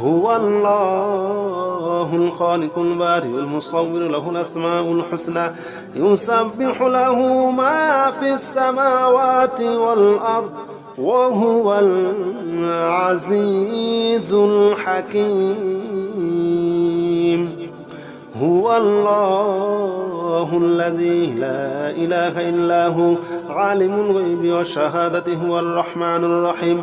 هو الله الخالق البارئ المصور له الأسماء الحسنى يسبح له ما في السماوات والأرض وهو العزيز الحكيم. هو الله الذي لا إله إلا هو عالم الغيب والشهادة هو الرحمن الرحيم.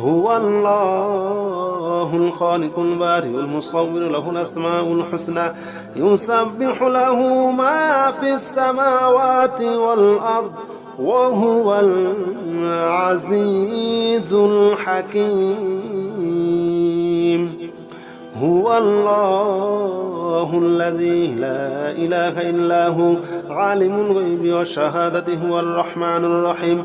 هو الله الخالق البارئ المصور له الأسماء الحسنى يسبح له ما في السماوات والأرض وهو العزيز الحكيم. هو الله الذي لا إله إلا هو عالم الغيب والشهادة هو الرحمن الرحيم.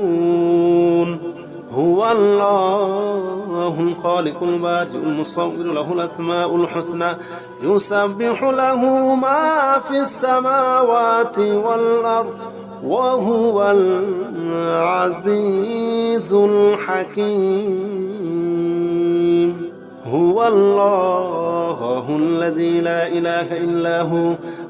هو الله الخالق البارئ المصور له الأسماء الحسنى يسبح له ما في السماوات والأرض وهو العزيز الحكيم. هو الله الذي لا إله إلا هو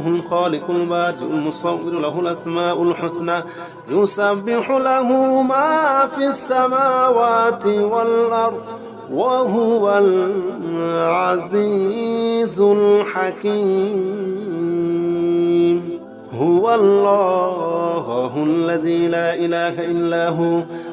الخالق البارئ المصور له الأسماء الحسنى يسبح له ما في السماوات والأرض وهو العزيز الحكيم. هو الله الذي لا إله إلا هو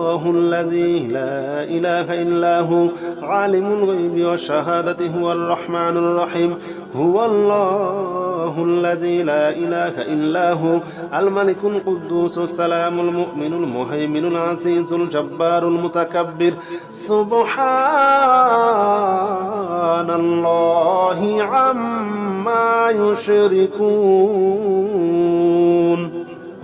الله الذي لا إله إلا هو عالم الغيب والشهادة هو الرحمن الرحيم هو الله الذي لا إله إلا هو الملك القدوس السلام المؤمن المهيمن العزيز الجبار المتكبر سبحان الله عما يشركون.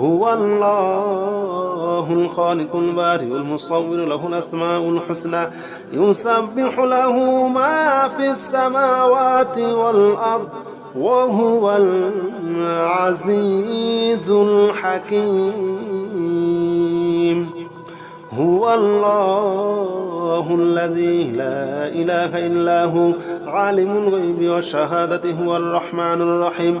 هو الله الخالق البارئ المصور له الأسماء الحسنى يسبح له ما في السماوات والأرض وهو العزيز الحكيم. هو الله الذي لا إله إلا هو عالم الغيب والشهادة هو الرحمن الرحيم.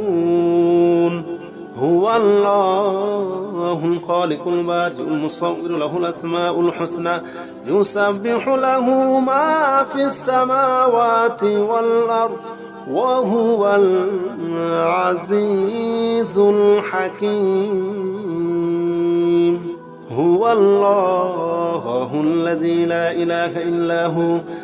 هو الله الخالق البارئ المصور له الأسماء الحسنى يسبح له ما في السماوات والأرض وهو العزيز الحكيم. هو الله الذي لا إله إلا هو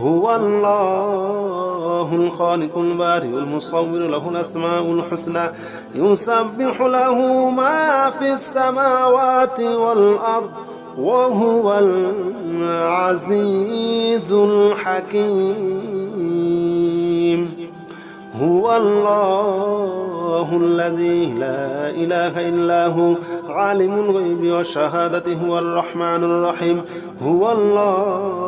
هو الله الخالق البارئ المصور له الأسماء الحسنى يسبح له ما في السماوات والأرض وهو العزيز الحكيم. هو الله الذي لا إله إلا هو عالم الغيب والشهادة هو الرحمن الرحيم. هو الله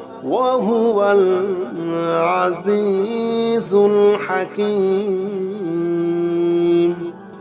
وهو العزيز الحكيم.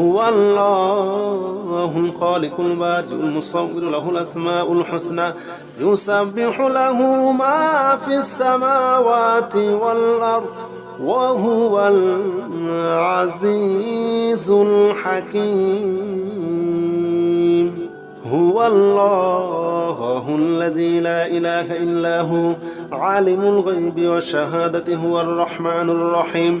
هو الله الخالق البارئ المصور له الأسماء الحسنى يسبح له ما في السماوات والأرض وهو العزيز الحكيم. هو الله الذي لا إله إلا هو عالم الغيب والشهادة هو الرحمن الرحيم.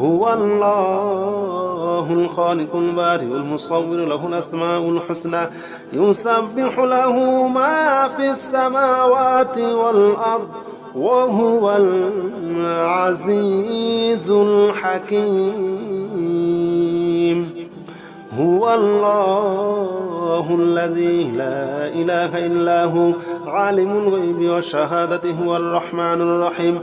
هو الله الخالق البارئ المصور له الأسماء الحسنى يسبح له ما في السماوات والأرض وهو العزيز الحكيم. هو الله الذي لا إله إلا هو عالم الغيب والشهادة هو الرحمن الرحيم.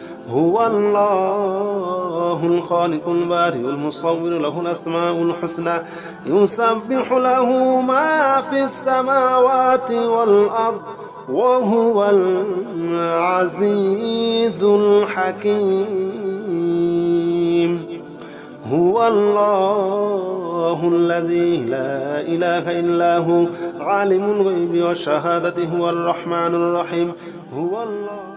هو الله الخالق البارئ المصور له الأسماء الحسنى يسبح له ما في السماوات والأرض وهو العزيز الحكيم. هو الله الذي لا إله إلا هو عالم الغيب والشهادة هو الرحمن الرحيم. هو الله